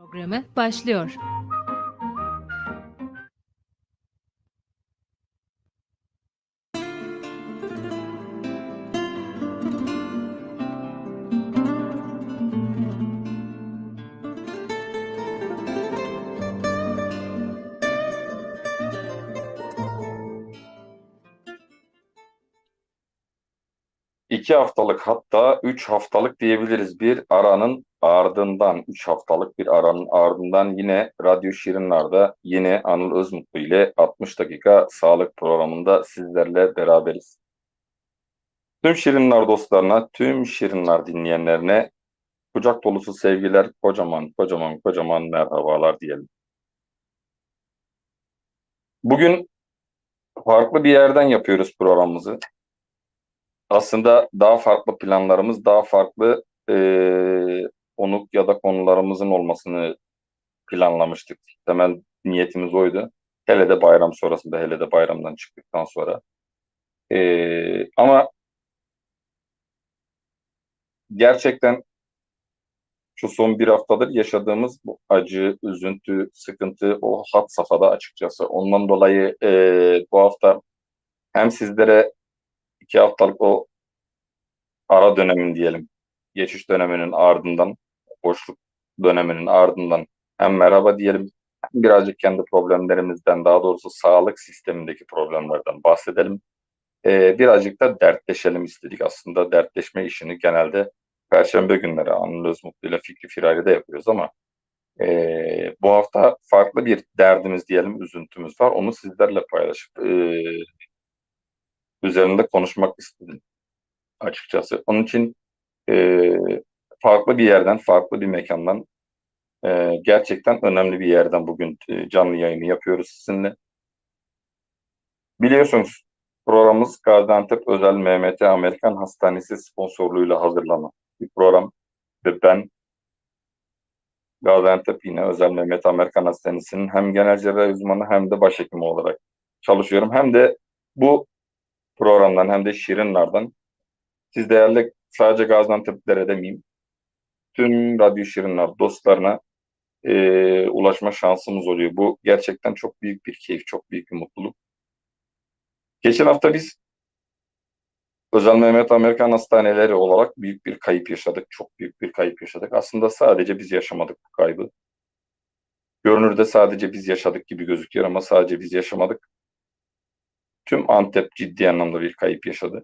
programı başlıyor. İki haftalık hatta üç haftalık diyebiliriz bir aranın ardından, üç haftalık bir aranın ardından yine Radyo Şirinler'de yine Anıl Özmutlu ile 60 dakika sağlık programında sizlerle beraberiz. Tüm Şirinler dostlarına, tüm Şirinler dinleyenlerine kucak dolusu sevgiler, kocaman kocaman kocaman merhabalar diyelim. Bugün farklı bir yerden yapıyoruz programımızı aslında daha farklı planlarımız, daha farklı e, konuk ya da konularımızın olmasını planlamıştık. Temel niyetimiz oydu. Hele de bayram sonrasında, hele de bayramdan çıktıktan sonra. E, ama gerçekten şu son bir haftadır yaşadığımız bu acı, üzüntü, sıkıntı o hat safhada açıkçası. Ondan dolayı e, bu hafta hem sizlere iki haftalık o ara dönemin diyelim, geçiş döneminin ardından, boşluk döneminin ardından hem merhaba diyelim, hem birazcık kendi problemlerimizden, daha doğrusu sağlık sistemindeki problemlerden bahsedelim. Ee, birazcık da dertleşelim istedik. Aslında dertleşme işini genelde Perşembe günleri Anıl Özmutlu ile Fikri Firari'de yapıyoruz ama e, bu hafta farklı bir derdimiz diyelim, üzüntümüz var. Onu sizlerle paylaşıp e, üzerinde konuşmak istedim açıkçası. Onun için e, farklı bir yerden, farklı bir mekandan e, gerçekten önemli bir yerden bugün e, canlı yayını yapıyoruz sizinle. Biliyorsunuz programımız Gaziantep Özel MMT Amerikan Hastanesi sponsorluğuyla hazırlanan bir program ve ben Gaziantep yine Özel Mehmet Amerikan Hastanesi'nin hem genel cerrahi uzmanı hem de başhekimi olarak çalışıyorum. Hem de bu programdan hem de Şirinler'den siz değerli sadece Gaziantep'lere demeyeyim. Tüm Radyo Şirinler dostlarına e, ulaşma şansımız oluyor. Bu gerçekten çok büyük bir keyif, çok büyük bir mutluluk. Geçen hafta biz Özel Mehmet Amerikan Hastaneleri olarak büyük bir kayıp yaşadık. Çok büyük bir kayıp yaşadık. Aslında sadece biz yaşamadık bu kaybı. Görünürde sadece biz yaşadık gibi gözüküyor ama sadece biz yaşamadık. Tüm Antep ciddi anlamda bir kayıp yaşadı.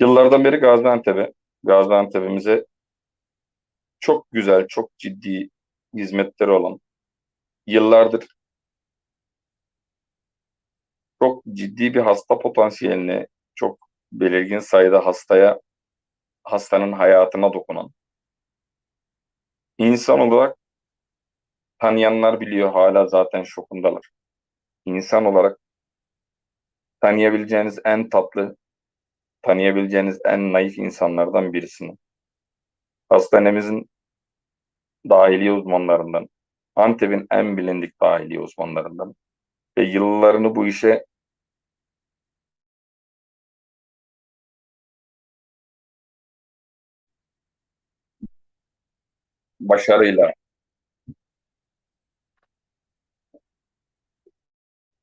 Yıllardan beri Gaziantep'e, Gaziantep'imize çok güzel, çok ciddi hizmetleri olan, yıllardır çok ciddi bir hasta potansiyelini, çok belirgin sayıda hastaya, hastanın hayatına dokunan, insan olarak tanıyanlar biliyor hala zaten şokundalar. İnsan olarak tanıyabileceğiniz en tatlı, tanıyabileceğiniz en naif insanlardan birisini. Hastanemizin dahiliye uzmanlarından, Antep'in en bilindik dahiliye uzmanlarından ve yıllarını bu işe başarıyla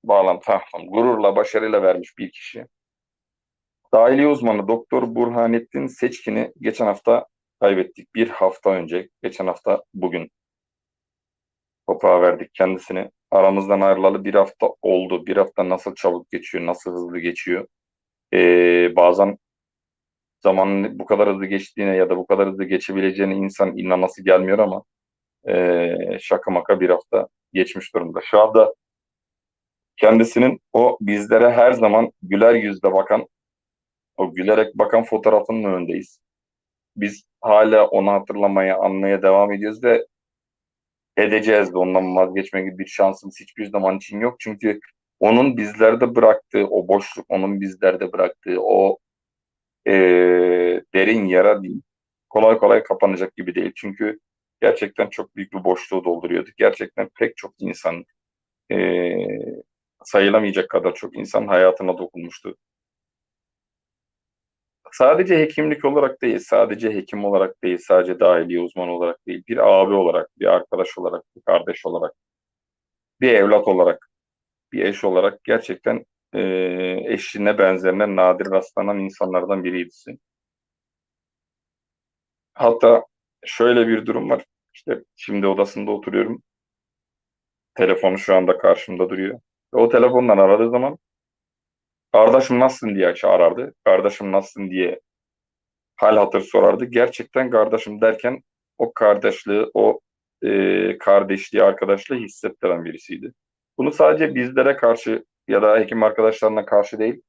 bağlantı, tamam, gururla, başarıyla vermiş bir kişi. Dahiliye uzmanı Doktor Burhanettin Seçkin'i geçen hafta kaybettik. Bir hafta önce, geçen hafta bugün toprağa verdik kendisini. Aramızdan ayrılalı bir hafta oldu. Bir hafta nasıl çabuk geçiyor, nasıl hızlı geçiyor. Ee, bazen zamanın bu kadar hızlı geçtiğine ya da bu kadar hızlı geçebileceğine insan inanması gelmiyor ama e, şaka maka bir hafta geçmiş durumda. Şu anda kendisinin o bizlere her zaman güler yüzle bakan, o gülerek bakan fotoğrafının önündeyiz. Biz hala onu hatırlamaya, anmaya devam ediyoruz ve edeceğiz de ondan vazgeçme gibi bir şansımız hiçbir zaman için yok. Çünkü onun bizlerde bıraktığı o boşluk, onun bizlerde bıraktığı o e, derin yara değil. Kolay kolay kapanacak gibi değil. Çünkü gerçekten çok büyük bir boşluğu dolduruyordu. Gerçekten pek çok insan e, sayılamayacak kadar çok insan hayatına dokunmuştu. sadece hekimlik olarak değil, sadece hekim olarak değil, sadece dahiliye uzmanı olarak değil, bir abi olarak, bir arkadaş olarak, bir kardeş olarak, bir evlat olarak, bir eş olarak gerçekten e, eşine benzerine nadir rastlanan insanlardan biriydisin. Hatta şöyle bir durum var. İşte şimdi odasında oturuyorum. Telefonu şu anda karşımda duruyor. O telefondan aradığı zaman kardeşim nasılsın diye arardı. Kardeşim nasılsın diye hal hatır sorardı. Gerçekten kardeşim derken o kardeşliği, o e, kardeşliği, arkadaşlığı hissettiren birisiydi. Bunu sadece bizlere karşı ya da hekim arkadaşlarına karşı değil,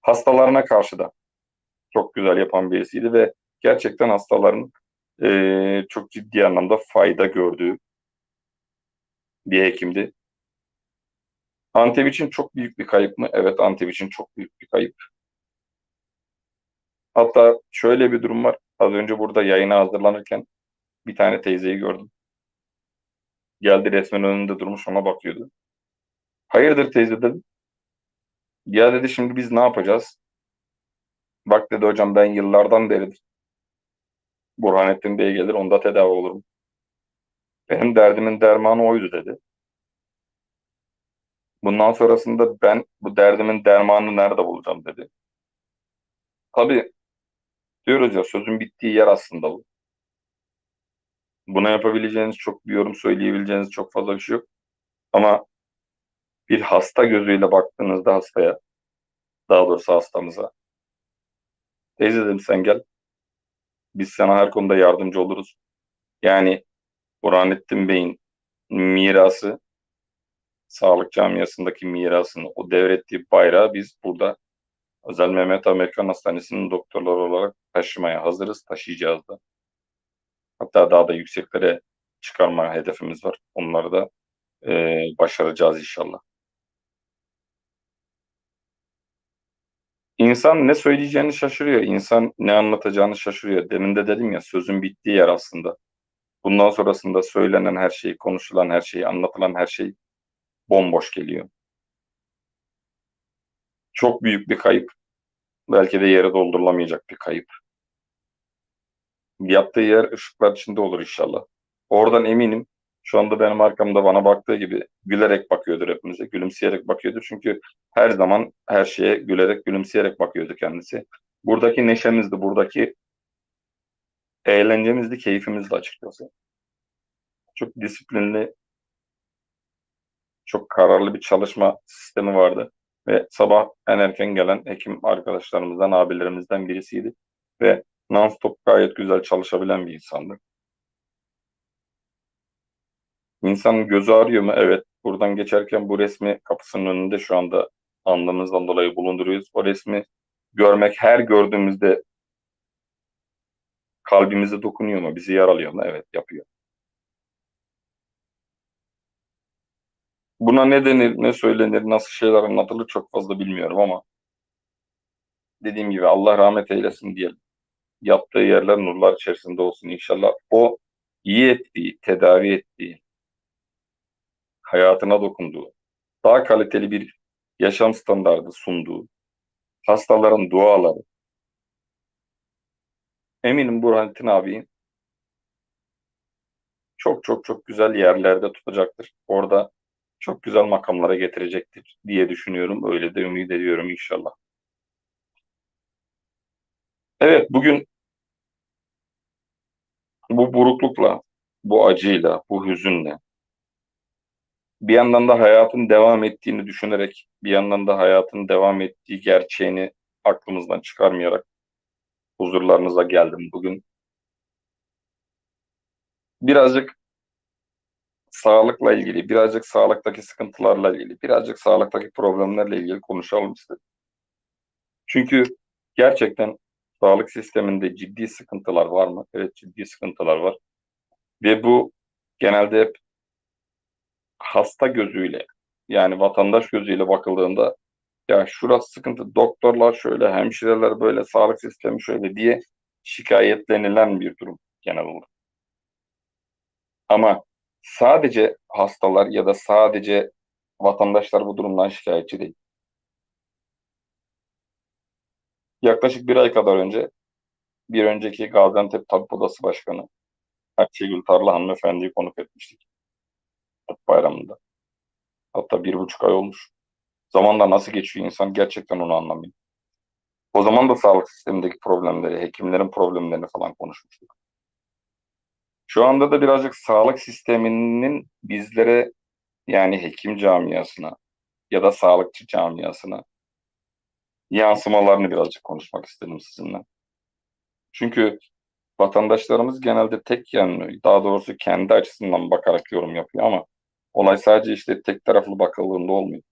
hastalarına karşı da çok güzel yapan birisiydi ve gerçekten hastaların e, çok ciddi anlamda fayda gördüğü bir hekimdi. Antep için çok büyük bir kayıp mı? Evet Antep için çok büyük bir kayıp. Hatta şöyle bir durum var. Az önce burada yayına hazırlanırken bir tane teyzeyi gördüm. Geldi resmen önünde durmuş ona bakıyordu. Hayırdır teyze dedim. Ya dedi şimdi biz ne yapacağız? Bak dedi hocam ben yıllardan beridir Burhanettin Bey gelir onda tedavi olurum. Benim derdimin dermanı oydu dedi. Bundan sonrasında ben bu derdimin dermanını nerede bulacağım dedi. Tabii diyoruz ya sözün bittiği yer aslında bu. Buna yapabileceğiniz çok bir yorum söyleyebileceğiniz çok fazla bir şey yok. Ama bir hasta gözüyle baktığınızda hastaya, daha doğrusu hastamıza, teyze dedim sen gel, biz sana her konuda yardımcı oluruz. Yani Burhanettin Bey'in mirası, sağlık camiasındaki mirasını, o devrettiği bayrağı biz burada Özel Mehmet Amerikan Hastanesi'nin doktorları olarak taşımaya hazırız, taşıyacağız da. Hatta daha da yükseklere çıkarma hedefimiz var. Onları da e, başaracağız inşallah. İnsan ne söyleyeceğini şaşırıyor. İnsan ne anlatacağını şaşırıyor. Demin de dedim ya sözün bittiği yer aslında. Bundan sonrasında söylenen her şey, konuşulan her şey, anlatılan her şey bomboş geliyor. Çok büyük bir kayıp. Belki de yere doldurulamayacak bir kayıp. Yattığı yer ışıklar içinde olur inşallah. Oradan eminim şu anda benim arkamda bana baktığı gibi gülerek bakıyordur hepimize, gülümseyerek bakıyordur. Çünkü her zaman her şeye gülerek, gülümseyerek bakıyordu kendisi. Buradaki neşemizdi, buradaki eğlencemizdi, keyfimizdi açıkçası. Çok disiplinli, çok kararlı bir çalışma sistemi vardı. Ve sabah en erken gelen hekim arkadaşlarımızdan, abilerimizden birisiydi. Ve non-stop gayet güzel çalışabilen bir insandı. İnsanın gözü ağrıyor mu? Evet. Buradan geçerken bu resmi kapısının önünde şu anda anlamımızdan dolayı bulunduruyoruz. O resmi görmek her gördüğümüzde kalbimize dokunuyor mu? Bizi yaralıyor mu? Evet yapıyor. Buna ne denir, ne söylenir, nasıl şeyler anlatılır çok fazla bilmiyorum ama dediğim gibi Allah rahmet eylesin diyelim. Yaptığı yerler nurlar içerisinde olsun inşallah. O iyi ettiği, tedavi ettiği, hayatına dokunduğu, daha kaliteli bir yaşam standardı sunduğu, hastaların duaları, eminim Burhanettin abi çok çok çok güzel yerlerde tutacaktır. Orada çok güzel makamlara getirecektir diye düşünüyorum. Öyle de ümit ediyorum inşallah. Evet bugün bu buruklukla, bu acıyla, bu hüzünle, bir yandan da hayatın devam ettiğini düşünerek, bir yandan da hayatın devam ettiği gerçeğini aklımızdan çıkarmayarak huzurlarınıza geldim bugün. Birazcık sağlıkla ilgili, birazcık sağlıktaki sıkıntılarla ilgili, birazcık sağlıktaki problemlerle ilgili konuşalım istedim. Çünkü gerçekten sağlık sisteminde ciddi sıkıntılar var mı? Evet ciddi sıkıntılar var. Ve bu genelde hep hasta gözüyle yani vatandaş gözüyle bakıldığında ya şurası sıkıntı doktorlar şöyle hemşireler böyle sağlık sistemi şöyle diye şikayetlenilen bir durum genel olarak. Ama sadece hastalar ya da sadece vatandaşlar bu durumdan şikayetçi değil. yaklaşık bir ay kadar önce bir önceki Gaziantep Tabip Odası Başkanı Ayşegül Tarla hanımefendiyi konuk etmiştik. Tabip Bayramı'nda. Hatta bir buçuk ay olmuş. Zamanla nasıl geçiyor insan gerçekten onu anlamıyor. O zaman da sağlık sistemindeki problemleri, hekimlerin problemlerini falan konuşmuştuk. Şu anda da birazcık sağlık sisteminin bizlere yani hekim camiasına ya da sağlıkçı camiasına yansımalarını birazcık konuşmak istedim sizinle. Çünkü vatandaşlarımız genelde tek yönlü, daha doğrusu kendi açısından bakarak yorum yapıyor ama olay sadece işte tek taraflı bakıldığında olmuyor.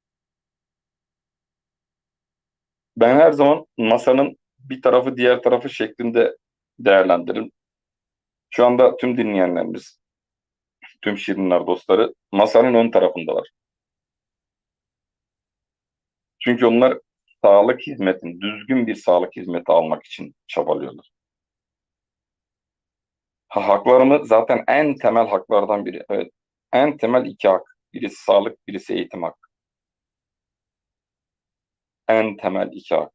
Ben her zaman masanın bir tarafı diğer tarafı şeklinde değerlendiririm. Şu anda tüm dinleyenlerimiz, tüm şirinler dostları masanın ön tarafındalar. Çünkü onlar sağlık hizmetini, düzgün bir sağlık hizmeti almak için çabalıyorlar. Ha, haklarımı zaten en temel haklardan biri. Evet. En temel iki hak. Birisi sağlık, birisi eğitim hakkı. En temel iki hak.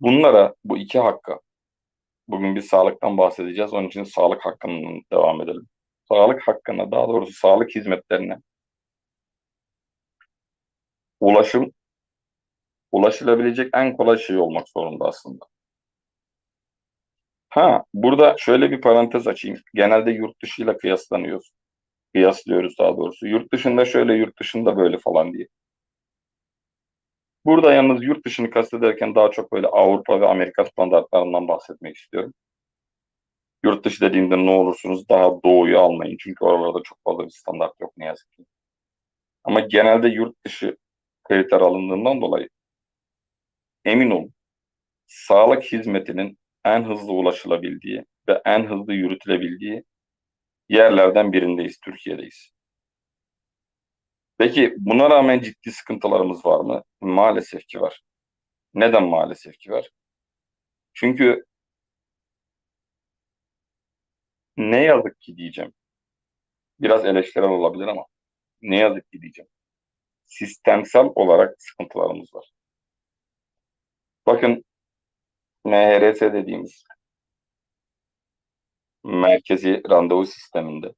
Bunlara, bu iki hakka, bugün biz sağlıktan bahsedeceğiz. Onun için sağlık hakkından devam edelim. Sağlık hakkına, daha doğrusu sağlık hizmetlerine ulaşım ulaşılabilecek en kolay şey olmak zorunda aslında. Ha, burada şöyle bir parantez açayım. Genelde yurt dışıyla kıyaslanıyoruz. Kıyaslıyoruz daha doğrusu. Yurt dışında şöyle, yurt dışında böyle falan diye. Burada yalnız yurt dışını kastederken daha çok böyle Avrupa ve Amerika standartlarından bahsetmek istiyorum. Yurt dışı dediğimde ne olursunuz daha doğuyu almayın. Çünkü oralarda çok fazla bir standart yok ne yazık ki. Ama genelde yurt dışı kriter alındığından dolayı emin olun sağlık hizmetinin en hızlı ulaşılabildiği ve en hızlı yürütülebildiği yerlerden birindeyiz, Türkiye'deyiz. Peki buna rağmen ciddi sıkıntılarımız var mı? Maalesef ki var. Neden maalesef ki var? Çünkü ne yazık ki diyeceğim. Biraz eleştirel olabilir ama ne yazık ki diyeceğim. Sistemsel olarak sıkıntılarımız var. Bakın MHRS dediğimiz merkezi randevu sisteminde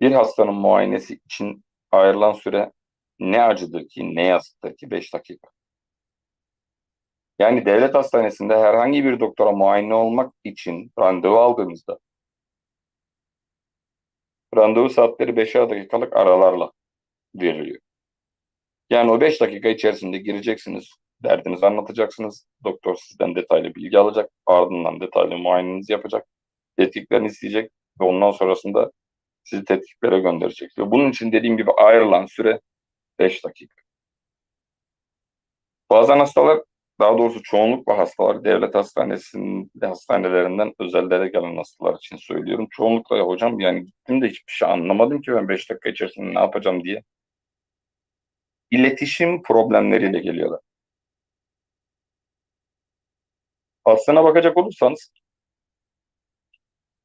bir hastanın muayenesi için ayrılan süre ne acıdır ki ne yazıktır ki 5 dakika. Yani devlet hastanesinde herhangi bir doktora muayene olmak için randevu aldığımızda randevu saatleri 5'er dakikalık aralarla veriliyor. Yani o 5 dakika içerisinde gireceksiniz, derdinizi anlatacaksınız. Doktor sizden detaylı bilgi alacak, ardından detaylı muayenenizi yapacak, tetkiklerini isteyecek ve ondan sonrasında sizi tetkiklere gönderecek. Ve bunun için dediğim gibi ayrılan süre 5 dakika. Bazen hastalar, daha doğrusu çoğunlukla hastalar devlet hastanesinin hastanelerinden özellere gelen hastalar için söylüyorum. Çoğunlukla ya hocam yani gittim de hiçbir şey anlamadım ki ben 5 dakika içerisinde ne yapacağım diye. İletişim problemleriyle geliyorlar. Aslına bakacak olursanız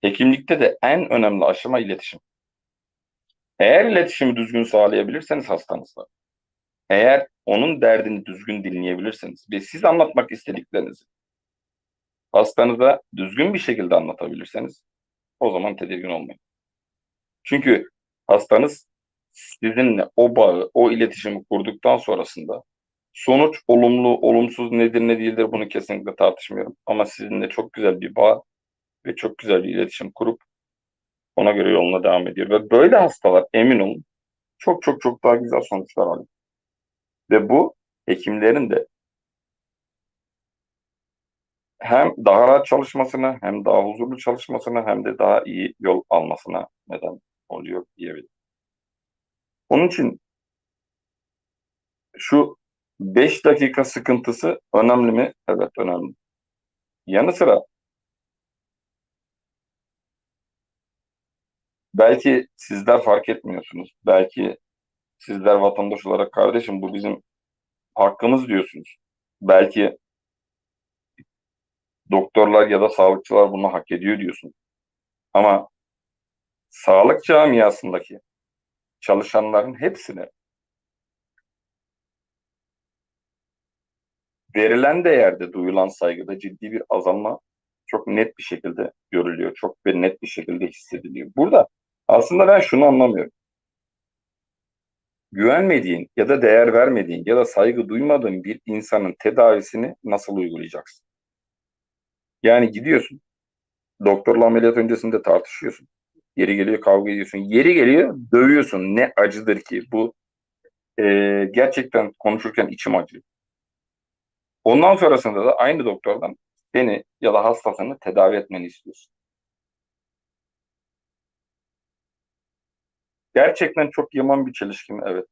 hekimlikte de en önemli aşama iletişim. Eğer iletişimi düzgün sağlayabilirseniz hastanızla, eğer onun derdini düzgün dinleyebilirseniz ve siz anlatmak istediklerinizi hastanıza düzgün bir şekilde anlatabilirseniz o zaman tedirgin olmayın. Çünkü hastanız sizinle o bağı, o iletişimi kurduktan sonrasında sonuç olumlu, olumsuz nedir ne değildir bunu kesinlikle tartışmıyorum. Ama sizinle çok güzel bir bağ ve çok güzel bir iletişim kurup ona göre yoluna devam ediyor. Ve böyle hastalar emin olun çok çok çok daha güzel sonuçlar alıyor. Ve bu hekimlerin de hem daha rahat çalışmasına hem daha huzurlu çalışmasına hem de daha iyi yol almasına neden oluyor diyebilirim. Onun için şu 5 dakika sıkıntısı önemli mi? Evet önemli. Yanı sıra belki sizler fark etmiyorsunuz. Belki sizler vatandaş olarak kardeşim bu bizim hakkımız diyorsunuz. Belki doktorlar ya da sağlıkçılar bunu hak ediyor diyorsun. Ama sağlık camiasındaki çalışanların hepsine verilen değerde duyulan saygıda ciddi bir azalma çok net bir şekilde görülüyor. Çok bir net bir şekilde hissediliyor. Burada aslında ben şunu anlamıyorum. Güvenmediğin ya da değer vermediğin ya da saygı duymadığın bir insanın tedavisini nasıl uygulayacaksın? Yani gidiyorsun, doktorla ameliyat öncesinde tartışıyorsun. Yeri geliyor kavga ediyorsun. Yeri geliyor dövüyorsun. Ne acıdır ki bu e, gerçekten konuşurken içim acıyor. Ondan sonrasında da aynı doktordan seni ya da hastasını tedavi etmeni istiyorsun. Gerçekten çok yaman bir çelişki mi? Evet.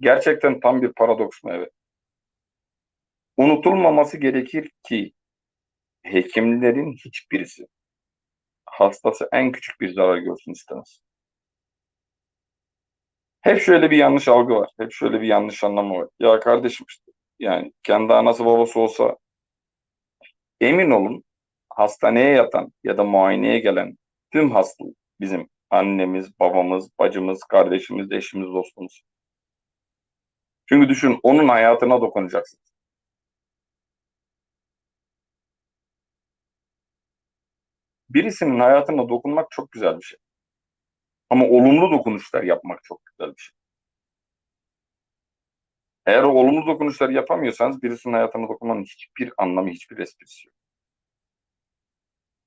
Gerçekten tam bir paradoks mu? Evet. Unutulmaması gerekir ki hekimlerin hiçbirisi hastası en küçük bir zarar görsün istemez. Hep şöyle bir yanlış algı var. Hep şöyle bir yanlış anlama var. Ya kardeşim işte yani kendi anası babası olsa emin olun hastaneye yatan ya da muayeneye gelen tüm hasta bizim annemiz, babamız, bacımız, kardeşimiz, eşimiz, dostumuz. Çünkü düşün onun hayatına dokunacaksın. Birisinin hayatına dokunmak çok güzel bir şey. Ama olumlu dokunuşlar yapmak çok güzel bir şey. Eğer olumlu dokunuşlar yapamıyorsanız birisinin hayatına dokunmanın hiçbir anlamı, hiçbir esprisi yok.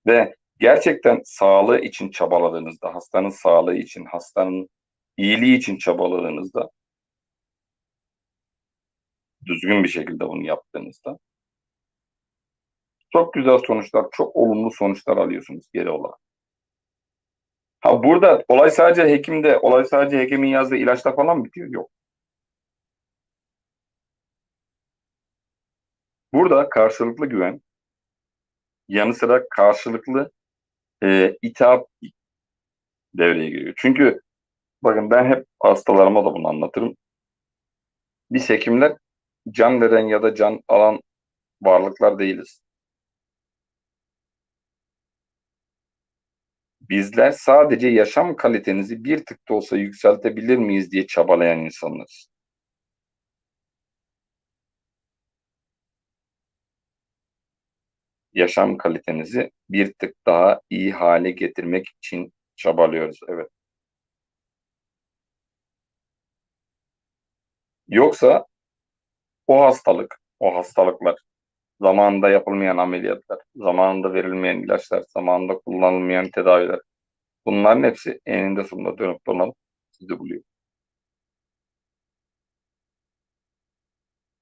Ve gerçekten sağlığı için çabaladığınızda, hastanın sağlığı için, hastanın iyiliği için çabaladığınızda, düzgün bir şekilde bunu yaptığınızda çok güzel sonuçlar, çok olumlu sonuçlar alıyorsunuz geri olarak. Ha burada olay sadece hekimde, olay sadece hekimin yazdığı ilaçta falan bitiyor. Yok. Burada karşılıklı güven, yanı sıra karşılıklı e, itaat devreye giriyor. Çünkü bakın ben hep hastalarıma da bunu anlatırım. Biz hekimler can veren ya da can alan varlıklar değiliz. Bizler sadece yaşam kalitenizi bir tık da olsa yükseltebilir miyiz diye çabalayan insanlarız. Yaşam kalitenizi bir tık daha iyi hale getirmek için çabalıyoruz. Evet. Yoksa o hastalık, o hastalıklar, zamanında yapılmayan ameliyatlar, zamanında verilmeyen ilaçlar, zamanında kullanılmayan tedaviler, bunların hepsi eninde sonunda dönüp dolanıp sizi buluyor.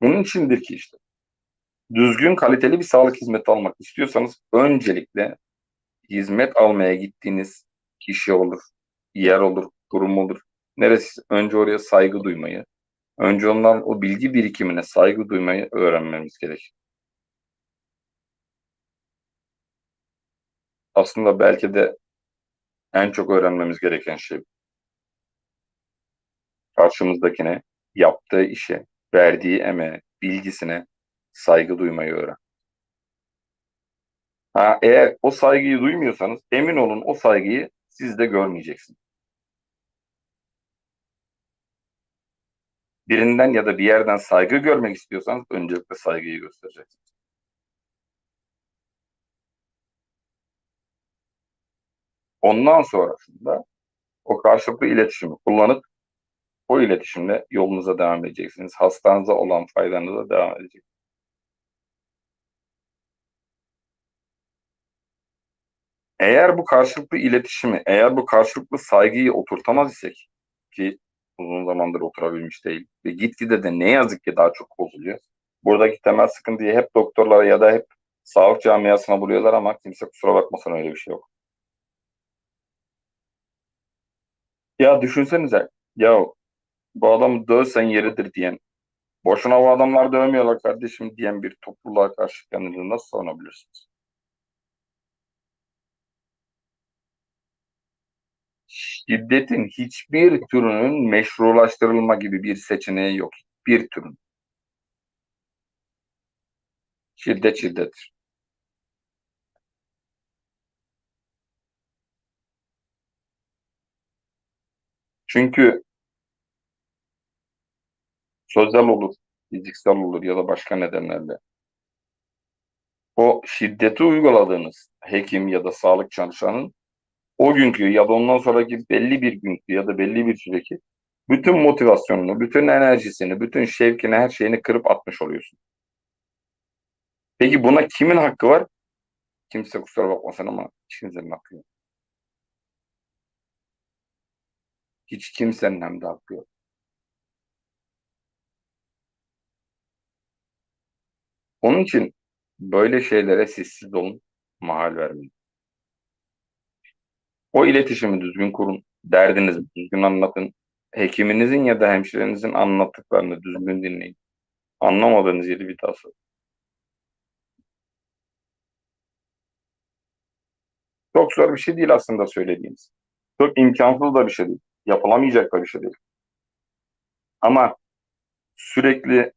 Bunun içindir ki işte düzgün kaliteli bir sağlık hizmeti almak istiyorsanız öncelikle hizmet almaya gittiğiniz kişi olur, yer olur, kurum olur. Neresi? Önce oraya saygı duymayı, önce onların o bilgi birikimine saygı duymayı öğrenmemiz gerekir. Aslında belki de en çok öğrenmemiz gereken şey karşımızdakine, yaptığı işe, verdiği emeğe, bilgisine saygı duymayı öğren. Ha, eğer o saygıyı duymuyorsanız emin olun o saygıyı siz de görmeyeceksiniz. Birinden ya da bir yerden saygı görmek istiyorsanız öncelikle saygıyı göstereceksiniz. Ondan sonrasında o karşılıklı iletişimi kullanıp o iletişimle yolunuza devam edeceksiniz. Hastanıza olan faydanıza devam edeceksiniz. Eğer bu karşılıklı iletişimi, eğer bu karşılıklı saygıyı oturtamaz isek ki uzun zamandır oturabilmiş değil ve gitgide de ne yazık ki daha çok bozuluyor. Buradaki temel sıkıntıyı hep doktorlara ya da hep sağlık camiasına buluyorlar ama kimse kusura bakmasın öyle bir şey yok. Ya düşünsenize ya bu adamı dövsen yeridir diyen boşuna bu adamlar dövmüyorlar kardeşim diyen bir topluluğa karşı kendinizi nasıl savunabilirsiniz? Şiddetin hiçbir türünün meşrulaştırılma gibi bir seçeneği yok. Bir türün. Şiddet şiddettir. Çünkü sözel olur, fiziksel olur ya da başka nedenlerle o şiddeti uyguladığınız hekim ya da sağlık çalışanın o günkü ya da ondan sonraki belli bir günkü ya da belli bir süreceki bütün motivasyonunu, bütün enerjisini, bütün şevkini, her şeyini kırıp atmış oluyorsun. Peki buna kimin hakkı var? Kimse kusura bakmasın ama kimsenin hakkı yok. Hiç kimsenin hem de hakkı yok. Onun için böyle şeylere sessiz olun, mahal vermeyin. O iletişimi düzgün kurun, derdinizi düzgün anlatın. Hekiminizin ya da hemşirenizin anlattıklarını düzgün dinleyin. Anlamadığınız yeri bir daha. Çok zor bir şey değil aslında söylediğiniz. Çok imkansız da bir şey değil. Yapılamayacak da bir şey değil. Ama sürekli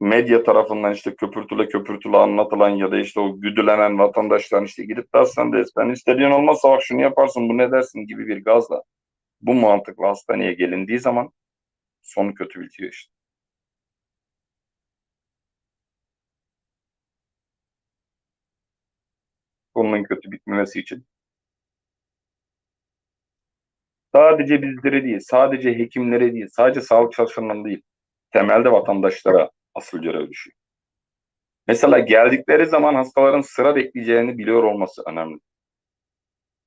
medya tarafından işte köpürtüle köpürtüle anlatılan ya da işte o güdülenen vatandaşların işte gidip de hastanede ben istediğin olmazsa bak şunu yaparsın bu ne dersin gibi bir gazla bu mantıkla hastaneye gelindiği zaman sonu kötü bitiyor işte. Konunun kötü bitmemesi için sadece bizlere değil, sadece hekimlere değil, sadece sağlık çalışanlarına değil, temelde vatandaşlara asıl görev düşüyor. Mesela geldikleri zaman hastaların sıra bekleyeceğini biliyor olması önemli.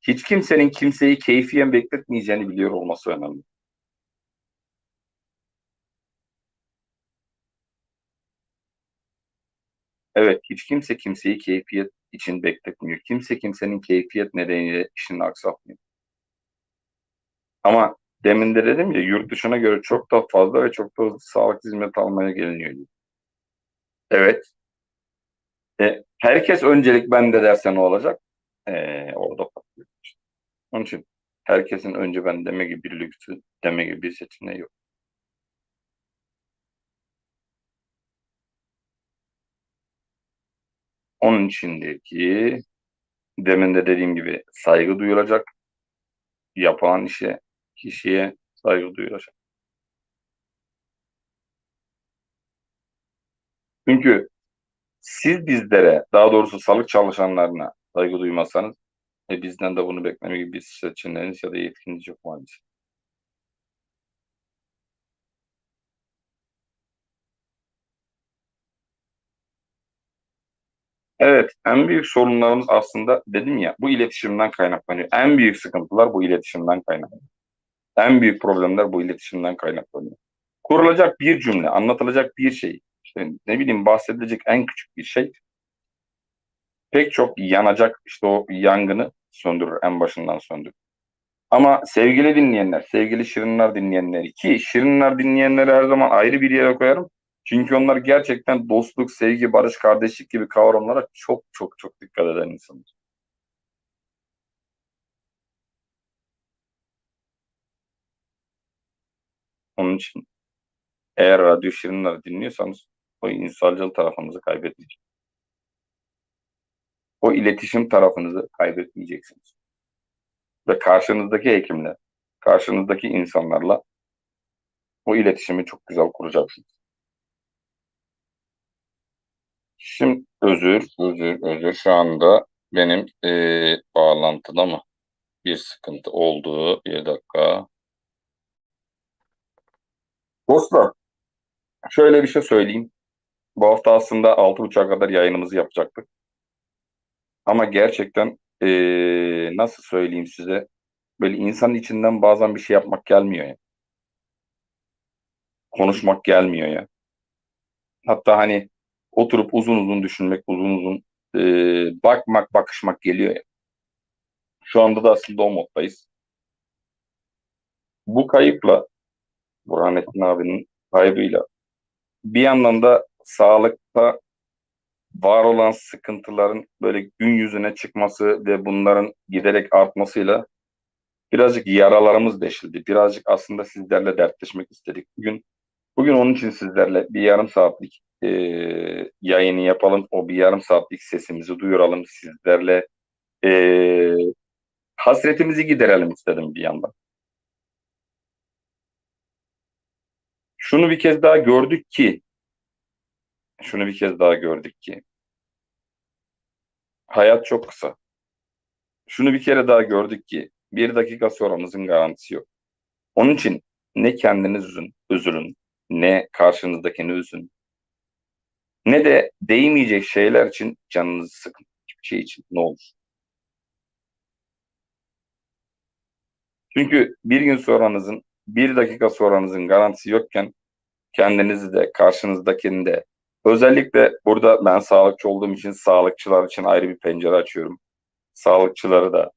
Hiç kimsenin kimseyi keyfiyen bekletmeyeceğini biliyor olması önemli. Evet, hiç kimse kimseyi keyfiyet için bekletmiyor. Kimse kimsenin keyfiyet nedeniyle işini aksatmıyor. Ama demin de dedim ya yurt dışına göre çok daha fazla ve çok daha hızlı sağlık hizmeti almaya geliniyor. Evet. E, herkes öncelik bende derse ne olacak? E, orada patlıyor. Onun için herkesin önce ben deme gibi bir lüksü, deme gibi bir seçeneği yok. Onun içindeki demin de dediğim gibi saygı duyulacak. Yapılan işe, kişiye saygı duyulacak. Çünkü siz bizlere, daha doğrusu sağlık çalışanlarına saygı duymazsanız e, bizden de bunu bekleme gibi bir seçeneğiniz ya da yetkiniz yok maalesef. Evet, en büyük sorunlarımız aslında dedim ya bu iletişimden kaynaklanıyor. En büyük sıkıntılar bu iletişimden kaynaklanıyor. En büyük problemler bu iletişimden kaynaklanıyor. Kurulacak bir cümle, anlatılacak bir şey, ne bileyim bahsedilecek en küçük bir şey pek çok yanacak işte o yangını söndürür, en başından söndürür. Ama sevgili dinleyenler, sevgili Şirinler dinleyenleri ki Şirinler dinleyenleri her zaman ayrı bir yere koyarım. Çünkü onlar gerçekten dostluk, sevgi, barış, kardeşlik gibi kavramlara çok çok çok dikkat eden insanlar. Onun için eğer Radyo Şirinler dinliyorsanız o insancıl tarafınızı kaybetmeyeceksiniz. O iletişim tarafınızı kaybetmeyeceksiniz. Ve karşınızdaki hekimle, karşınızdaki insanlarla o iletişimi çok güzel kuracaksınız. Şimdi özür, özür, özür. Şu anda benim eee bağlantıda mı bir sıkıntı oldu? Bir dakika. Dostlar, şöyle bir şey söyleyeyim. Bu hafta aslında 6.30'a kadar yayınımızı yapacaktık. Ama gerçekten eee, nasıl söyleyeyim size? Böyle insanın içinden bazen bir şey yapmak gelmiyor ya. Konuşmak gelmiyor ya. Hatta hani oturup uzun uzun düşünmek, uzun uzun eee, bakmak, bakışmak geliyor ya. Şu anda da aslında o moddayız. Bu kayıpla, Burhanettin abinin kaybıyla bir yandan da sağlıkta var olan sıkıntıların böyle gün yüzüne çıkması ve bunların giderek artmasıyla birazcık yaralarımız deşildi. Birazcık aslında sizlerle dertleşmek istedik. Bugün bugün onun için sizlerle bir yarım saatlik e, yayını yapalım. O bir yarım saatlik sesimizi duyuralım sizlerle. E, hasretimizi giderelim istedim bir yandan. Şunu bir kez daha gördük ki şunu bir kez daha gördük ki Hayat çok kısa. Şunu bir kere daha gördük ki bir dakika sonramızın garantisi yok. Onun için ne kendiniz üzün, üzülün, ne karşınızdakini üzün, ne de değmeyecek şeyler için canınızı sıkın. Hiçbir şey için ne olur. Çünkü bir gün sonranızın, bir dakika sonranızın garantisi yokken kendinizi de karşınızdakini de özellikle burada ben sağlıkçı olduğum için sağlıkçılar için ayrı bir pencere açıyorum. Sağlıkçıları da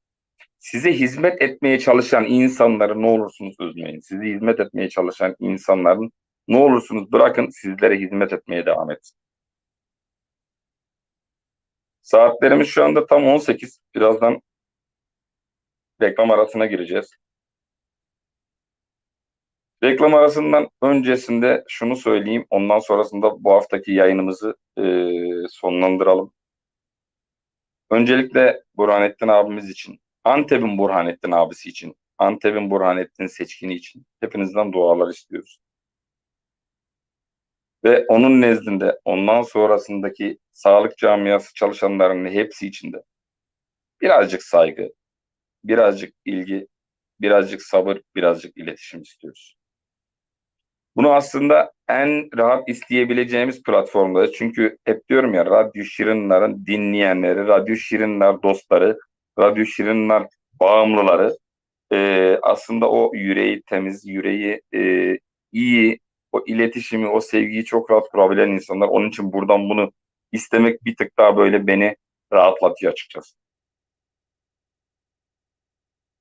size hizmet etmeye çalışan insanları ne olursunuz üzmeyin. Size hizmet etmeye çalışan insanların ne olursunuz bırakın sizlere hizmet etmeye devam etsin. Saatlerimiz şu anda tam 18. Birazdan reklam arasına gireceğiz. Reklam arasından öncesinde şunu söyleyeyim. Ondan sonrasında bu haftaki yayınımızı e, sonlandıralım. Öncelikle Burhanettin abimiz için, Antep'in Burhanettin abisi için, Antep'in Burhanettin seçkini için hepinizden dualar istiyoruz. Ve onun nezdinde ondan sonrasındaki sağlık camiası çalışanlarının hepsi için de birazcık saygı, birazcık ilgi, birazcık sabır, birazcık iletişim istiyoruz. Bunu aslında en rahat isteyebileceğimiz platformda. Çünkü hep diyorum ya Radyo Şirinler'in dinleyenleri, Radyo Şirinler dostları, Radyo Şirinler bağımlıları e, aslında o yüreği temiz, yüreği e, iyi, o iletişimi, o sevgiyi çok rahat kurabilen insanlar. Onun için buradan bunu istemek bir tık daha böyle beni rahatlatıyor açıkçası.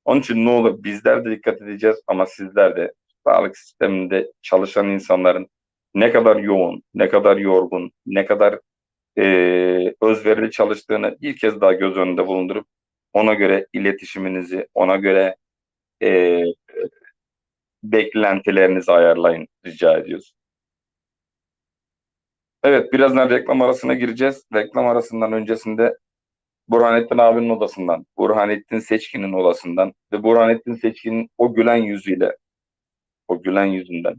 Onun için ne olur bizler de dikkat edeceğiz ama sizler de sağlık sisteminde çalışan insanların ne kadar yoğun, ne kadar yorgun, ne kadar e, özverili çalıştığını bir kez daha göz önünde bulundurup ona göre iletişiminizi, ona göre e, beklentilerinizi ayarlayın rica ediyoruz. Evet, birazdan reklam arasına gireceğiz. Reklam arasından öncesinde Burhanettin abinin odasından, Burhanettin Seçkin'in odasından ve Burhanettin Seçkin'in o gülen yüzüyle, o gülen yüzünden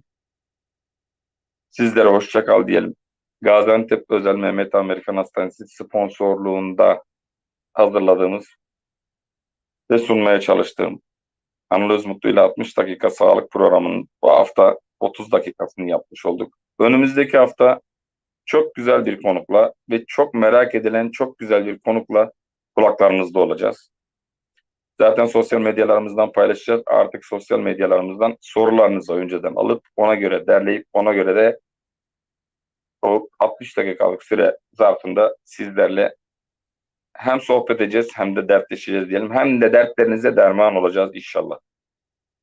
sizlere hoşça kal diyelim. Gaziantep Özel Mehmet Amerikan Hastanesi sponsorluğunda hazırladığımız ve sunmaya çalıştığım Anıl Özmutlu ile 60 dakika sağlık programının bu hafta 30 dakikasını yapmış olduk. Önümüzdeki hafta çok güzel bir konukla ve çok merak edilen çok güzel bir konukla kulaklarınızda olacağız. Zaten sosyal medyalarımızdan paylaşacağız. Artık sosyal medyalarımızdan sorularınızı önceden alıp ona göre derleyip ona göre de o 60 dakikalık süre zarfında sizlerle hem sohbet edeceğiz hem de dertleşeceğiz diyelim. Hem de dertlerinize derman olacağız inşallah.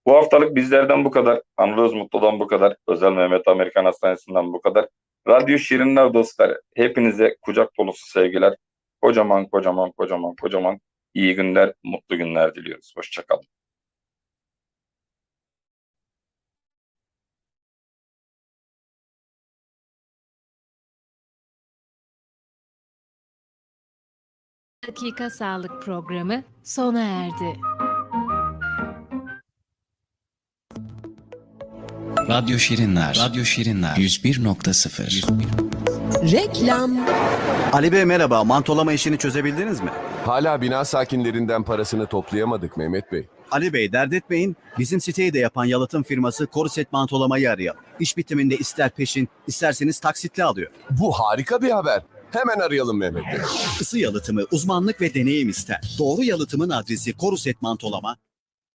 Bu haftalık bizlerden bu kadar. Anıl Özmutlu'dan bu kadar. Özel Mehmet Amerikan Hastanesi'nden bu kadar. Radyo Şirinler dostları. Hepinize kucak dolusu sevgiler. Kocaman kocaman kocaman kocaman iyi günler, mutlu günler diliyoruz. Hoşçakalın. Dakika Sağlık Programı sona erdi. Radyo Şirinler. Radyo Şirinler. 101.0. Reklam. Ali Bey merhaba, mantolama işini çözebildiniz mi? Hala bina sakinlerinden parasını toplayamadık Mehmet Bey. Ali Bey dert etmeyin, bizim siteyi de yapan yalıtım firması Koruset Mantolamayı arayalım. İş bitiminde ister peşin, isterseniz taksitle alıyor. Bu harika bir haber. Hemen arayalım Mehmet Bey. Isı yalıtımı, uzmanlık ve deneyim ister. Doğru yalıtımın adresi Koruset Mantolama,